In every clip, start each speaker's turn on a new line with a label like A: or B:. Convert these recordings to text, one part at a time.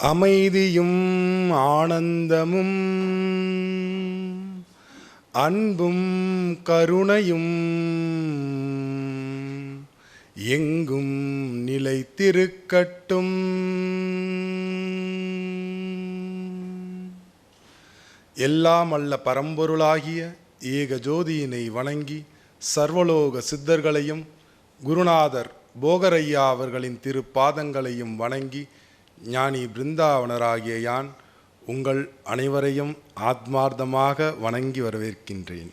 A: அமைதியும் ஆனந்தமும் அன்பும் கருணையும் எங்கும் நிலைத்திருக்கட்டும். எல்லாம் அல்ல பரம்பொருளாகிய ஏக ஜோதியினை வணங்கி சர்வலோக சித்தர்களையும் குருநாதர் போகரையா அவர்களின் திருப்பாதங்களையும் வணங்கி ஞானி பிருந்தாவனராகிய யான் உங்கள் அனைவரையும் ஆத்மார்த்தமாக வணங்கி வரவேற்கின்றேன்.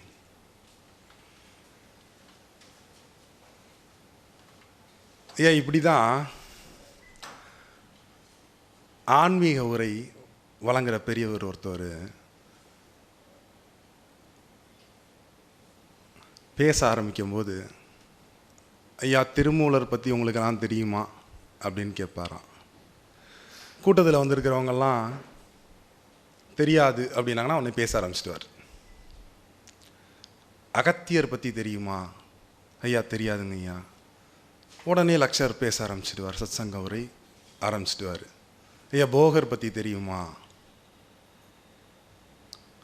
A: ஐயா இப்படி தான் ஆன்மீக உரை வழங்குகிற பெரியவர் ஒருத்தர் பேச ஆரம்பிக்கும்போது ஐயா திருமூலர் பற்றி உங்களுக்கு நான் தெரியுமா? அப்படின்னு கேட்பாராம். கூட்டத்தில் வந்திருக்கிறவங்கெல்லாம் தெரியாது அப்படின்னாங்கன்னா அவனை பேச ஆரம்பிச்சிடுவார். அகத்தியர் பற்றி தெரியுமா? ஐயா தெரியாதுங்க ஐயா. உடனே லக்ஷர் பேச ஆரம்பிச்சிடுவார் சத்சங்க உரை ஆரம்பிச்சிடுவார். ஐயா போகர் பற்றி தெரியுமா?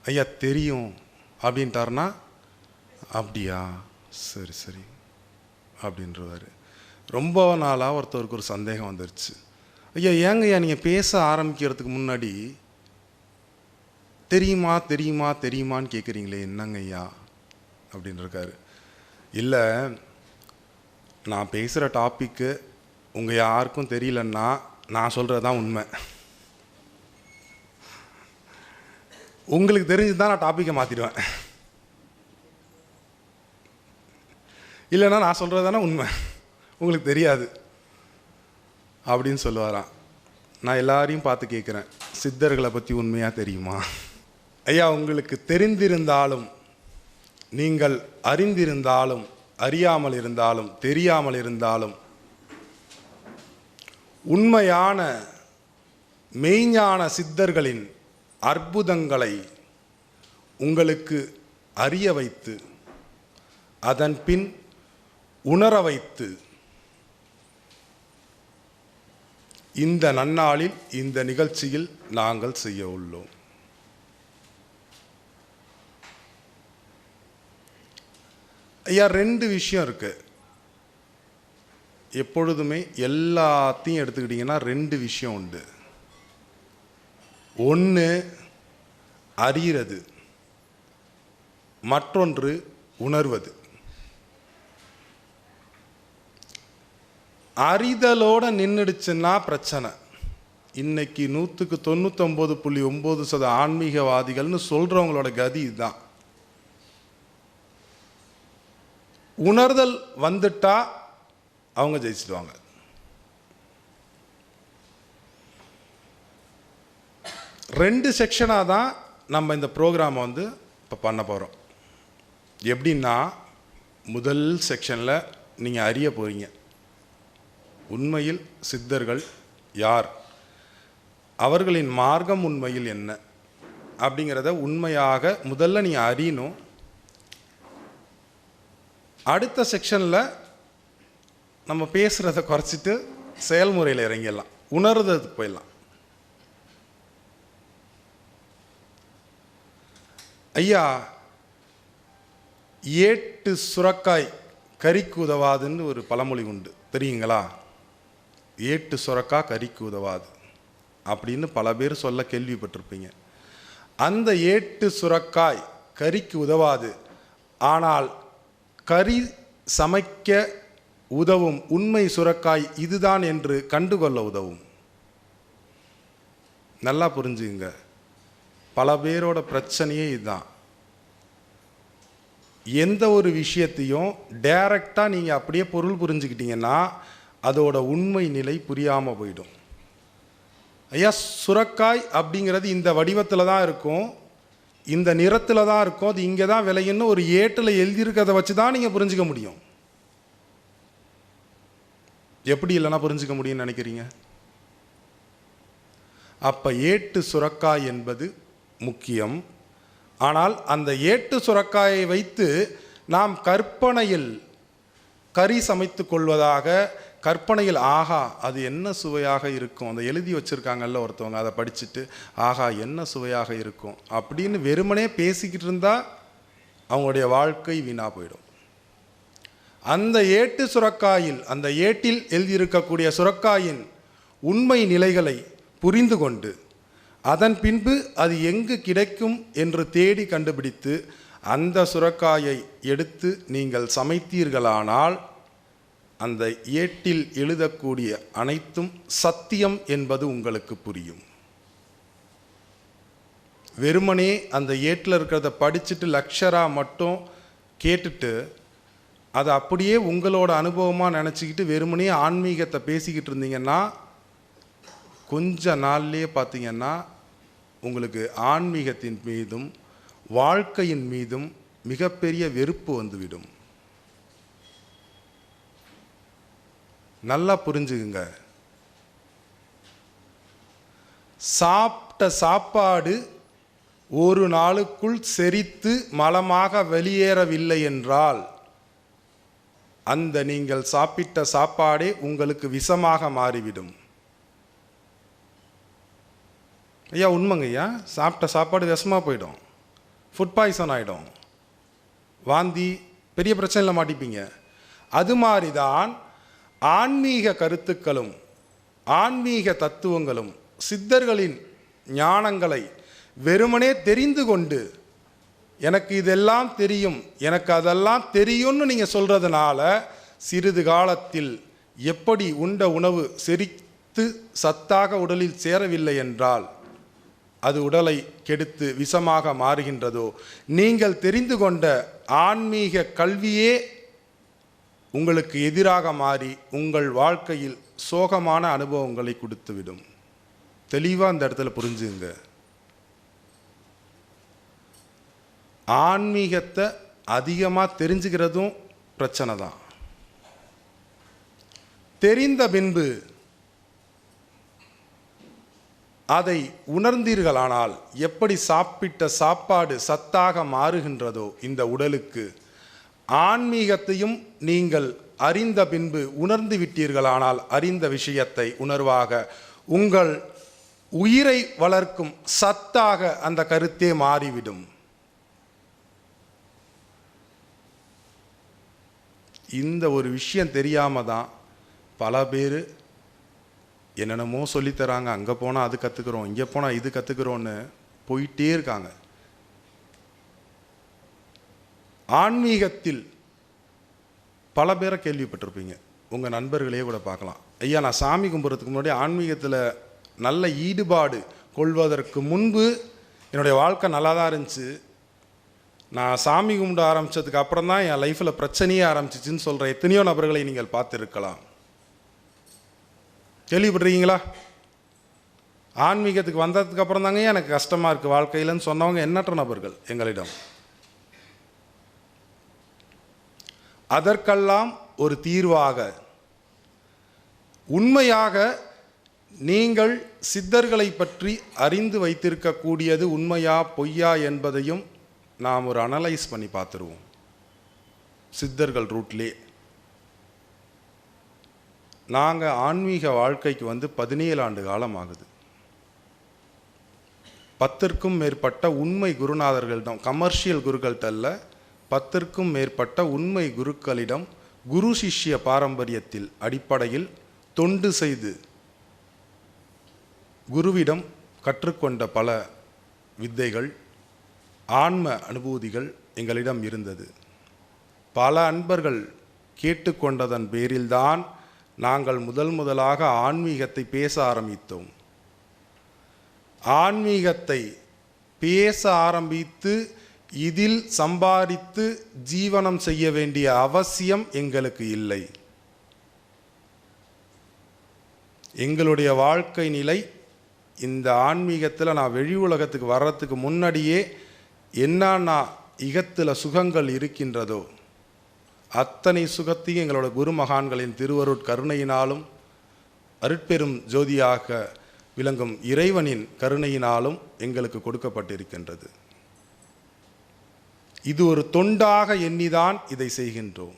A: ஐயா தெரியும் அப்படின்ட்டாருன்னா அப்படியா? சரி சரி. அப்படின்றவார். ரொம்ப நாளாக ஒருத்தருக்கு ஒரு சந்தேகம் வந்துருச்சு. ஐயா ஏங்கய்யா நீங்கள் பேச ஆரம்பிக்கிறதுக்கு முன்னாடி தெரியுமா தெரியுமா தெரியுமான்னு கேட்குறீங்களே என்னங்க ஐயா அப்படின்னு இருக்காரு இல்லை நான் பேசுகிற டாப்பிக்கு உங்கள் யாருக்கும் தெரியலன்னா நான் சொல்கிறது தான் உண்மை. உங்களுக்கு தெரிஞ்சு தான் நான் டாப்பிக்கை மாற்றிடுவேன் இல்லைன்னா நான் சொல்கிறது தானே உண்மை. உங்களுக்கு தெரியாது. அப்படின்னு சொல்லுவாராம். நான் எல்லாரையும் பார்த்து கேட்குறேன் சித்தர்களை பற்றி உண்மையாக தெரியுமா? ஐயா உங்களுக்கு தெரிந்திருந்தாலும் நீங்கள் அறிந்திருந்தாலும் அறியாமல் இருந்தாலும் தெரியாமல் இருந்தாலும் உண்மையான மெய்ஞான சித்தர்களின் அற்புதங்களை உங்களுக்கு அறிய வைத்து அதன் பின் உணர வைத்து இந்த நன்னாளில் இந்த நிகழ்ச்சியில் நாங்கள் செய்ய உள்ளோம். ஐயா ரெண்டு விஷயம் இருக்கு. எப்பொழுதுமே எல்லாத்தையும் எடுத்துக்கிட்டிங்கன்னா ரெண்டு விஷயம் உண்டு. ஒன்று அறிகிறது. மற்றொன்று உணர்வது. அறிதலோடு நின்றுடுச்சுன்னா பிரச்சனை. இன்னைக்கு நூற்றுக்கு தொண்ணூத்தொம்பது புள்ளி ஒம்பது சத ஆன்மீகவாதிகள்னு சொல்கிறவங்களோட கதி இதுதான். உணர்தல் வந்துட்டா அவங்க ஜெயிச்சிடுவாங்க. ரெண்டு செக்ஷனாக தான் நம்ம இந்த ப்ரோக்ராமை வந்து இப்போ பண்ண போகிறோம் எப்படின்னா முதல் செக்ஷனில் நீங்கள் அறிய போகிறீங்க உண்மையில் சித்தர்கள் யார்? அவர்களின் மார்க்கம் உண்மையில் என்ன? அப்படிங்கிறத உண்மையாக முதல்ல நீ அறியணும். அடுத்த செக்ஷனில் நம்ம பேசுகிறத குறைச்சிட்டு செயல்முறையில் இறங்கிடலாம். உணர்றதுக்கு போயிடலாம். ஐயா ஏட்டு சுரக்காய் கறிக்கு உதவாதுன்னு ஒரு பழமொழி உண்டு. தெரியுங்களா? ஏட்டு சுரக்காய் கறிக்கு உதவாது அப்படின்னு பல பேர் சொல்ல கேள்விப்பட்டிருப்பீங்க. அந்த ஏட்டு சுரக்காய் கறிக்கு உதவாது. ஆனால் கறி சமைக்க உதவும் உண்மை சுரக்காய் இதுதான் என்று கண்டுகொள்ள உதவும். நல்லா புரிஞ்சுங்க பல பேரோட பிரச்சனையே இதுதான். எந்த ஒரு விஷயத்தையும் டைரக்டாக நீங்கள் அப்படியே பொருள் புரிஞ்சுக்கிட்டீங்கன்னா அதோட உண்மை நிலை புரியாமல் போயிடும். ஐயா சுரக்காய் அப்படிங்கிறது இந்த வடிவத்தில் தான் இருக்கும். இந்த நிறத்தில் தான் இருக்கும். அது இங்கே தான் விளையுன்னு ஒரு ஏட்டில் எழுதியிருக்கிறத வச்சு தான் நீங்கள் புரிஞ்சுக்க முடியும். எப்படி இல்லைன்னா புரிஞ்சுக்க முடியும்னு நினைக்கிறீங்க? அப்போ ஏட்டு சுரக்காய் என்பது முக்கியம். ஆனால் அந்த ஏட்டு சுரக்காயை வைத்து நாம் கற்பனையில் கறி சமைத்து கொள்வதாக கற்பனையில் ஆஹா அது என்ன சுவையாக இருக்கும்? அந்த எழுதி வச்சுருக்காங்கல்ல ஒருத்தவங்க அதை படிச்சுட்டு ஆஹா என்ன சுவையாக இருக்கும்? அப்படின்னு வெறுமனே பேசிக்கிட்டு இருந்தால் அவங்களுடைய வாழ்க்கை வீணாக போயிடும். அந்த ஏட்டு சுரக்காயில் அந்த ஏட்டில் எழுதியிருக்கக்கூடிய சுரக்காயின் உண்மை நிலைகளை புரிந்து கொண்டு அதன் பின்பு அது எங்கு கிடைக்கும் என்று தேடி கண்டுபிடித்து அந்த சுரக்காயை எடுத்து நீங்கள் சமைத்தீர்களானால் அந்த ஏட்டில் எழுதக்கூடிய அனைத்தும் சத்தியம் என்பது உங்களுக்கு புரியும். வெறுமனே அந்த ஏட்டில் இருக்கிறத படிச்சுட்டு லக்ஷராக மட்டும் கேட்டுட்டு அதை அப்படியே உங்களோட அனுபவமாக நினச்சிக்கிட்டு வெறுமனே ஆன்மீகத்தை பேசிக்கிட்டு இருந்தீங்கன்னா கொஞ்ச நாள்லேயே பார்த்தீங்கன்னா உங்களுக்கு ஆன்மீகத்தின் மீதும் வாழ்க்கையின் மீதும் மிகப்பெரிய வெறுப்பு வந்துவிடும். நல்லா புரிஞ்சுக்குங்க. சாப்பிட்ட சாப்பாடு ஒரு நாளுக்குள் செரித்து மலமாக வெளியேறவில்லை என்றால் அந்த நீங்கள் சாப்பிட்ட சாப்பாடே உங்களுக்கு விஷமாக மாறிவிடும். ஐயா உண்மைங்க ஐயா. சாப்பிட்ட சாப்பாடு விஷமாக போயிடும். ஃபுட் பாய்சன் ஆகிடும் வாந்தி பெரிய பிரச்சனையில் மாட்டிப்பீங்க. அது மாதிரி தான் ஆன்மீக கருத்துக்களும் ஆன்மீக தத்துவங்களும் சித்தர்களின் ஞானங்களை வெறுமனே தெரிந்து கொண்டு எனக்கு இதெல்லாம் தெரியும் எனக்கு அதெல்லாம் தெரியும்னு நீங்கள் சொல்கிறதுனால சிறிது காலத்தில் எப்படி உண்ட உணவு செரித்து சத்தாக உடலில் சேரவில்லை என்றால் அது உடலை கெடுத்து விஷமாக மாறுகின்றதோ? நீங்கள் தெரிந்து கொண்ட ஆன்மீக கல்வியே உங்களுக்கு எதிராக மாறி உங்கள் வாழ்க்கையில் சோகமான அனுபவங்களை கொடுத்துவிடும். தெளிவாக அந்த இடத்துல புரிஞ்சுங்க. ஆன்மீகத்தை அதிகமாக தெரிஞ்சுக்கிறதும் பிரச்சனை தான். தெரிந்த பின்பு அதை உணர்ந்தீர்களானால் எப்படி சாப்பிட்ட சாப்பாடு சத்தாக மாறுகின்றதோ இந்த உடலுக்கு ஆன்மீகத்தையும் நீங்கள் அறிந்த பின்பு உணர்ந்து விட்டீர்களானால் அறிந்த விஷயத்தை உணர்வாக உங்கள் உயிரை வளர்க்கும் சத்தாக அந்த கருத்தே மாறிவிடும். இந்த ஒரு விஷயம் தெரியாமல் தான் பல பேர் என்னென்னமோ சொல்லித்தராங்க அங்கே போனால் அது கற்றுக்குறோம் இங்கே போனால் இது கற்றுக்குறோன்னு போயிட்டே இருக்காங்க. ஆன்மீகத்தில் பல பேரை கேள்விப்பட்டிருப்பீங்க. உங்கள் நண்பர்களையே கூட பார்க்கலாம். ஐயா நான் சாமி கும்பிட்றதுக்கு முன்னாடி ஆன்மீகத்தில் நல்ல ஈடுபாடு கொள்வதற்கு முன்பு என்னுடைய வாழ்க்கை நல்லா தான் இருந்துச்சு. நான் சாமி கும்பிட ஆரம்பித்ததுக்கு அப்புறம் தான் என் லைஃப்பில் பிரச்சனையே ஆரம்பிச்சிச்சின்னு சொல்கிற எத்தனையோ நபர்களை நீங்கள் பார்த்துருக்கலாம். கேள்விப்பட்டிருக்கீங்களா? ஆன்மீகத்துக்கு வந்ததுக்கு அப்புறம் தாங்க எனக்கு கஷ்டமாக இருக்குது வாழ்க்கையிலன்னு சொன்னவங்க எண்ணற்ற நபர்கள் எங்களிடம். அதற்கெல்லாம் ஒரு தீர்வாக. உண்மையாக நீங்கள் சித்தர்களை பற்றி அறிந்து வைத்திருக்கக்கூடியது உண்மையா பொய்யா என்பதையும் நாம் ஒரு அனலைஸ் பண்ணி பார்த்துருவோம். சித்தர்கள் ரூட்லே நாங்கள் ஆன்மீக வாழ்க்கைக்கு வந்து பதினேழு ஆண்டு காலம் ஆகுது. பத்திற்கும் மேற்பட்ட உண்மை குருநாதர்களிடம் கமர்ஷியல் குருக்கள்கிட்ட பத்திற்கும் மேற்பட்ட உண்மை குருக்களிடம் குரு சிஷ்ய பாரம்பரியத்தில் அடிப்படையில் தொண்டு செய்து குருவிடம் கற்றுக்கொண்ட பல வித்தைகள் ஆன்ம அனுபூதிகள் எங்களிடம் இருந்தது. பல அன்பர்கள் கேட்டுக்கொண்டதன் பேரில்தான் நாங்கள் முதல் முதலாக ஆன்மீகத்தை பேச ஆரம்பித்தோம். ஆன்மீகத்தை பேச ஆரம்பித்து இதில் சம்பாதித்து ஜீவனம் செய்ய வேண்டிய அவசியம் எங்களுக்கு இல்லை. எங்களுடைய வாழ்க்கை நிலை இந்த ஆன்மீகத்தில் நான் வெளி உலகத்துக்கு வர்றதுக்கு முன்னாடியே என்னன்னா இகத்தில் சுகங்கள் இருக்கின்றதோ அத்தனை சுகத்தையும் எங்களோட குருமகான்களின் திருவருட் கருணையினாலும் அருட்பெரும் ஜோதியாக விளங்கும் இறைவனின் கருணையினாலும் எங்களுக்கு கொடுக்கப்பட்டிருக்கின்றது. இது ஒரு தொண்டாக எண்ணிதான் இதை செய்கின்றோம்.